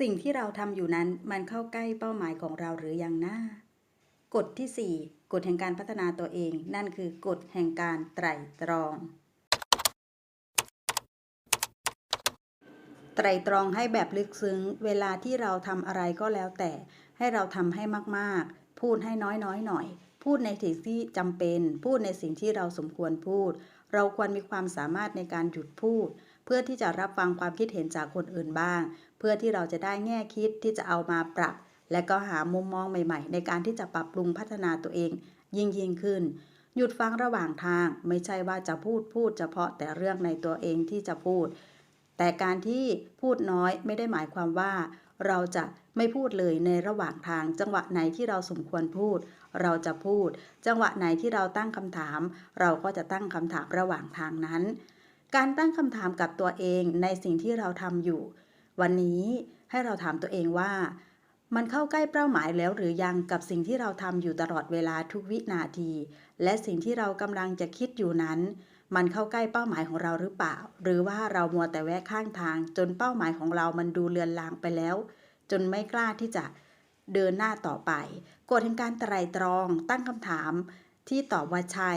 สิ่งที่เราทำอยู่นั้นมันเข้าใกล้เป้าหมายของเราหรือยังนะกฎที่ 4 กฎแห่งการพัฒนาตัวเอง นั่นคือกฎแห่งการไตร่ตรอง ไตร่ตรองให้แบบลึกซึ้ง เวลาที่เราทำอะไรก็แล้วแต่ ให้เราทำให้มากๆ พูดให้น้อยๆหน่อย พูดในสิ่งที่จำเป็น พูดในสิ่งที่เราสมควรพูด เราควรมีความสามารถในการหยุดพูด เพื่อที่จะรับฟังความคิดเห็นจากคนอื่นบ้าง เพื่อที่เราจะได้แง่คิดที่จะเอามาปรับ และก็หามุมมองใหม่ ๆ ในการที่จะปรับปรุงพัฒนาตัวเอง ยิ่งยิ่งขึ้น หยุดฟังระหว่างทางไม่ใช่ว่าจะพูดพูดเฉพาะแต่เรื่องในตัวเองที่จะพูด แต่การที่พูดน้อยไม่ได้หมายความว่า เราจะไม่พูดเลยในระหว่างทาง จังหวะไหนที่เราสมควรพูด เราจะพูด จังหวะไหนที่เราตั้งคำถาม เราก็จะตั้งคำถามระหว่างทางนั้น การตั้งคำถามกับตัวเองในสิ่งที่เราทำอยู่ วันนี้ให้เราถามตัวเองว่า มันเข้าใกล้เป้าหมายแล้วหรือยังกับสิ่งที่เราทำอยู่ตลอดเวลาทุกวินาที และสิ่งที่เรากำลังจะคิดอยู่นั้น มันเข้าใกล้เป้าหมายของเราหรือเปล่า หรือว่าเรามัวแต่แวะข้างทาง จนเป้าหมายของเรามันดูเลือนลางไปแล้ว จนไม่กล้าที่จะเดินหน้าต่อไปกฎแห่งการไตร่ตรอง ตั้งคำถามที่ตอบว่าใช่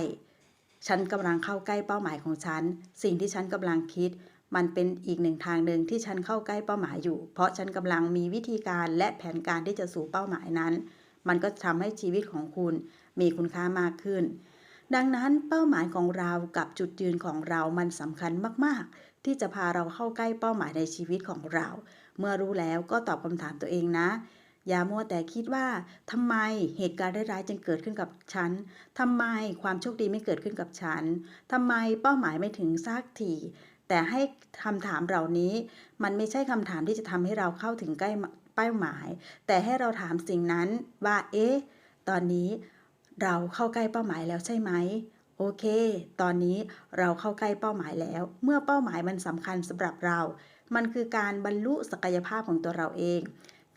ฉันกำลังเข้าใกล้เป้าหมายของฉัน สิ่งที่ฉันกำลังคิด มันเป็นอีกหนึ่งทางหนึ่งที่ฉันเข้าใกล้เป้าหมายอยู่ เพราะฉันกำลังมีวิธีการและแผนการที่จะสู่เป้าหมายนั้น มันก็ทำให้ชีวิตของคุณมีคุณค่ามากขึ้น ดังนั้นเป้าหมายของเรากับจุดยืนของเรามันสำคัญมาก ๆ ที่จะพาเราเข้าใกล้เป้าหมายในชีวิตของเรา เมื่อรู้แล้วก็ตอบคำถามตัวเองนะ อย่ามัวแต่คิดว่าทำไมเหตุการณ์ร้ายๆจึงเกิดขึ้นกับฉันทำไมความโชคดีไม่เกิดขึ้นกับฉันทำไมเป้าหมายไม่ถึงสักทีแต่ให้คำถามเหล่านี้ มันไม่ใช่คำถามที่จะทำให้เราเข้าถึงใกล้เป้าหมาย แต่ให้เราถามสิ่งนั้นว่า เอ๊ะ ตอนนี้เราเข้าใกล้เป้าหมายแล้วใช่ไหมโอเค ตอนนี้เราเข้าใกล้เป้าหมายแล้ว เมื่อเป้าหมายมันสำคัญสำหรับเรา มันคือการบรรลุศักยภาพของตัวเราเอง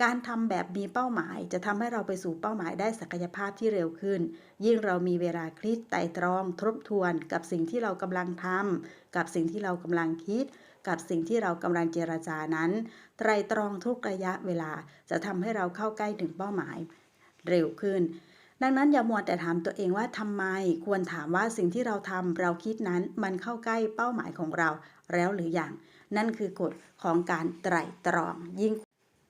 การทำแบบมีเป้าหมายจะทำให้เราไปสู่เป้าหมายได้ศักยภาพที่เร็วขึ้น ยิ่งเรามีเวลาคิดไต่ตรองทบทวน กับสิ่งที่เรากำลังทำกับสิ่งที่เรากำลังคิด กับสิ่งที่เรากำลังเจรจานั้น ไตรตรองทุกระยะเวลาจะทำให้เราเข้าใกล้ถึงเป้าหมาย เร็วขึ้น ดังนั้นอย่ามัวแต่ถามตัวเองว่าทำไม ควรถามว่าสิ่งที่เราทำเราคิดนั้นมันเข้าใกล้เป้าหมายของเราแล้วหรืออยังนั่นคือกฎของการไตร่ตรอง ยิ่ง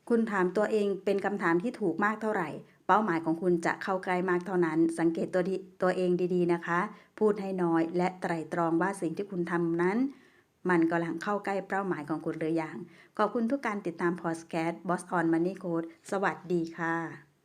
คุณถามตัวเองเป็นคำถามที่ถูกมากเท่าไหร่ เป้าหมายของคุณจะเข้าใกล้มากเท่านั้น สังเกตตัวตัวเองดีๆนะคะ พูดให้น้อย และไตร่ตรองว่าสิ่งที่คุณทำนั้น มันกำลังเข้าใกล้เป้าหมายของคุณหรือยัง ขอบคุณทุกการติดตามพอดแคสต์ Boss on Money Code สวัสดีค่ะ